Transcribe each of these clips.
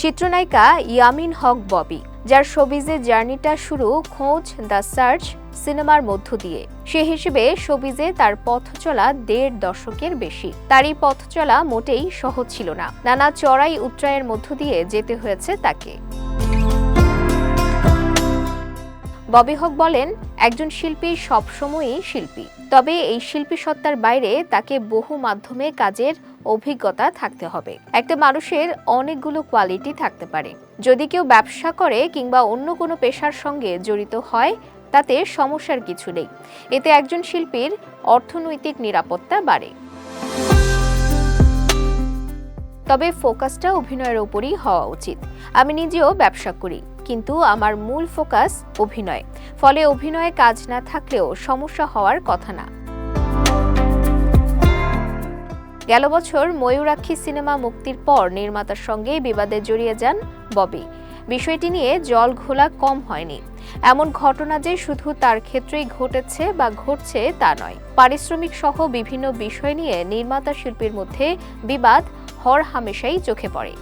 চিত্রনায়িকা ইয়ামিন হক ববি, যার শোবিজে জার্নিটা শুরু খোঁজ, দ্য সার্চ সিনেমার মধ্য দিয়ে। সে হিসেবে শোবিজে তার পথ চলা দেড় দশকের বেশি। তার এই পথ চলা মোটেই সহজ ছিল না। নানা চড়াই উত্রায়ের মধ্য দিয়ে যেতে হয়েছে তাকে। ববি হক বলেন, একজন শিল্পী সবসময়ই শিল্পী। তবে এই শিল্পী সত্তার বাইরে তাকে বহু মাধ্যমে কাজের অভিজ্ঞতা থাকতে হবে। একটা মানুষের অনেকগুলো কোয়ালিটি থাকতে পারে। যদি কেউ ব্যবসা করে কিংবা অন্য কোনো পেশার সঙ্গে জড়িত হয়, তাতে সমস্যার কিছু নেই। এতে একজন শিল্পীর অর্থনৈতিক নিরাপত্তা বাড়ে। তবে ফোকাসটা অভিনয়ের ওপরই হওয়া উচিত। আমি নিজেও ব্যবসা করি। কিন্তু আমার মূল ফোকাস অভিনয়। ফলে অভিনয়ে কাজ না থাকলেও সমস্যা হওয়ার কথা না। গেল বছর ময়ূরাক্ষী সিনেমা মুক্তির পর নির্মাতার সঙ্গে বিবাদে জড়িয়ে যান ববি। বিষয়টি নিয়ে জল ঘোলা কম হয়নি। এমন ঘটনা যে শুধু তার ক্ষেত্রেই ঘটেছে বা ঘটছে তা নয়। পারিশ্রমিক সহ বিভিন্ন বিষয় নিয়ে নির্মাতা শিল্পীর মধ্যে বিবাদ হর হামেশাই চোখে পড়ে।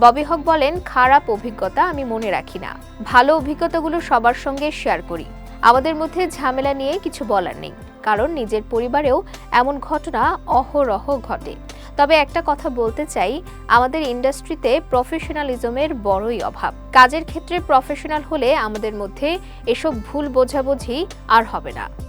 ববি হক বলেন, খারাপ অভিজ্ঞতা আমি মনে রাখি না। ভালো অভিজ্ঞতাগুলো সবার সঙ্গে শেয়ার করি। আমাদের মধ্যে ঝামেলা নিয়ে কিছু বলার নেই। কারণ নিজের পরিবারেও এমন ঘটনা অহরহ ঘটে। তবে একটা কথা বলতে চাই, আমাদের ইন্ডাস্ট্রিতে প্রফেশনালিজমের বড়ই অভাব। কাজের ক্ষেত্রে প্রফেশনাল হলে আমাদের মধ্যে এসব ভুল বোঝাবুঝি আর হবে না।